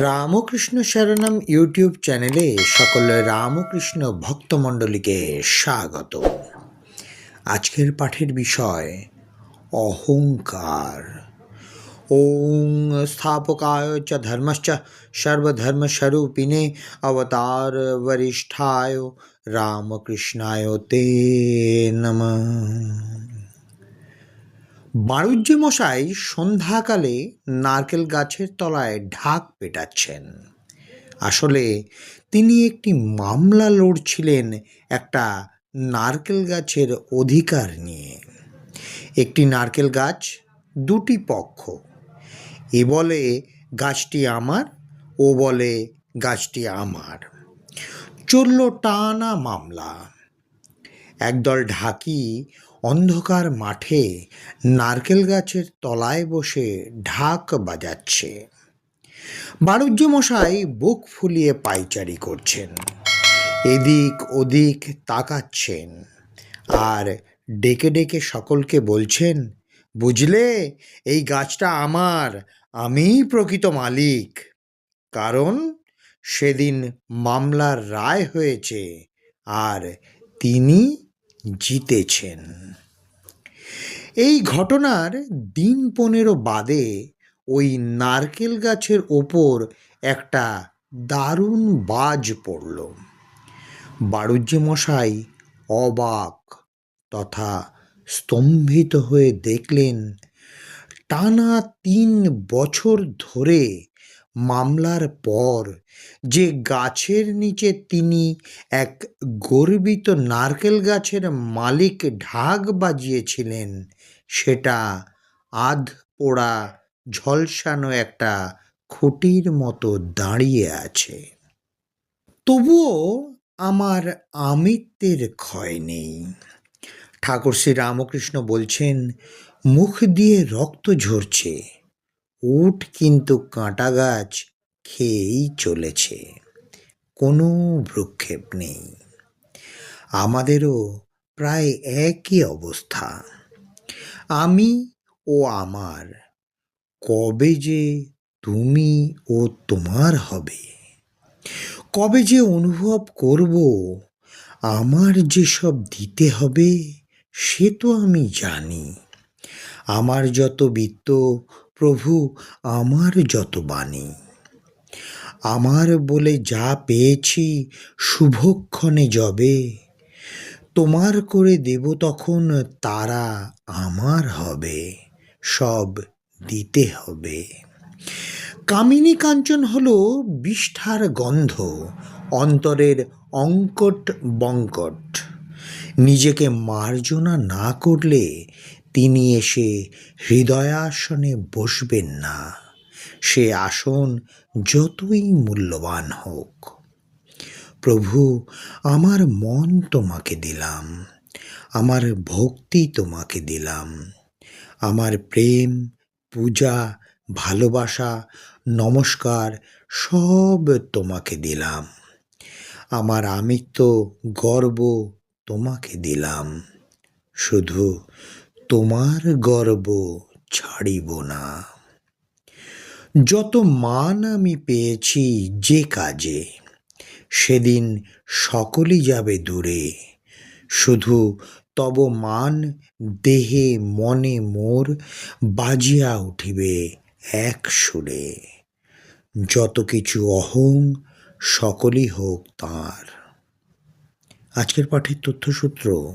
Ramakrishna শরণম YouTube চ্যানেলে সকল রামকৃষ্ণ ভক্তমণ্ডলীকে স্বাগত। আজকের পাঠের বিষয়, অহংকার। ওং স্থাপকায় চ ধর্মশ্চ সর্বধর্মস্বরূপিণে অবতার বরিষ্ঠায় রামকৃষ্ণায় তে নমঃ। বাণিজ্য মশাই সন্ধ্যাকালে নারকেল গাছের তলায় ঢাক পেটাচ্ছেন। আসলে তিনি একটি মামলা লড়ছিলেন একটা নারকেল গাছের অধিকার নিয়ে। একটি নারকেল গাছ, দুটি পক্ষ। এ বলে, গাছটি আমার, ও বলে, গাছটি আমার। চলল টানা মামলা। একদল ঢাকি অন্ধকার মাঠে নারকেল গাছের তলায় বসে ঢাক বাজাচ্ছে। বাণিজ্য মশাই বুক ফুলিয়ে পাইচারি করছেন। এদিক ওদিক তাকাচ্ছেন আর ডেকে ডেকে সকলকে বলছেন, বুঝলে, এই গাছটা আমার, আমিই প্রকৃত মালিক। কারণ সেদিন মামলার রায় হয়েছে আর তিনি জিতেছেন। এই ঘটনার দিন পনেরো বাদে ওই নারকেল গাছের ওপর একটা দারুণ বাজ পড়ল। বাড়ুজ্য মশাই অবাক তথা স্তম্ভিত হয়ে দেখলেন, টানা তিন বছর ধরে মামলার পর যে গাছের নিচে তিনি এক গর্বিত নারকেল গাছের মালিক ঢাক বাজিয়েছিলেন, সেটা আধ পোড়া ঝলসানো একটা খুঁটির মতো দাঁড়িয়ে আছে। তবুও আমার আমিত্বের ক্ষয় নেই। ঠাকুর শ্রী রামকৃষ্ণ বলছেন, মুখ দিয়ে রক্ত ঝরছে। উট কিন্তু কাঁটা গাছ খেয়েই চলেছে। কোনো ভ্রুক্ষেপ নেই। আমাদেরও প্রায় একই অবস্থা। আমি ও আমার, কবে যে তুমি ও তোমার হবে, কবে যে অনুভব করব, আমার যেসব দিতে হবে, সে তো আমি জানি। আমার যত বৃত্ত প্রভু, আমার যত বাণী। আমার বলে যা পেয়েছি, শুভক্ষণে যবে। তোমার করে দেব তখন তারা আমার হবে, সব দিতে হবে। কামিনী কাঞ্চন হলো বিষ্ঠার গন্ধ, অন্তরের অঙ্কট বঙ্কট। নিজেকে মার্জনা না করলে তিনি এসে হৃদয়াসনে বসবেন না। সে আসন যতই মূল্যবান হোক। প্রভু, আমার মন তোমাকে দিলাম। আমার ভক্তি তোমাকে দিলাম। আমার প্রেম, পূজা, ভালোবাসা, নমস্কার সব তোমাকে দিলাম। আমার আমিত্ব, গর্ব তোমাকে দিলাম। শুধু তোমার গর্ব ছাড়িব না। যত মান আমি পেয়েছি যে কাজে, সেদিন সকলই যাবে দূরে। শুধু তব মান দেহে মনে মোর বাজিয়া উঠিবে এক সুরে। যত কিছু অহং, সকলই হোক তাঁর। আজকের পাঠের তথ্যসূত্র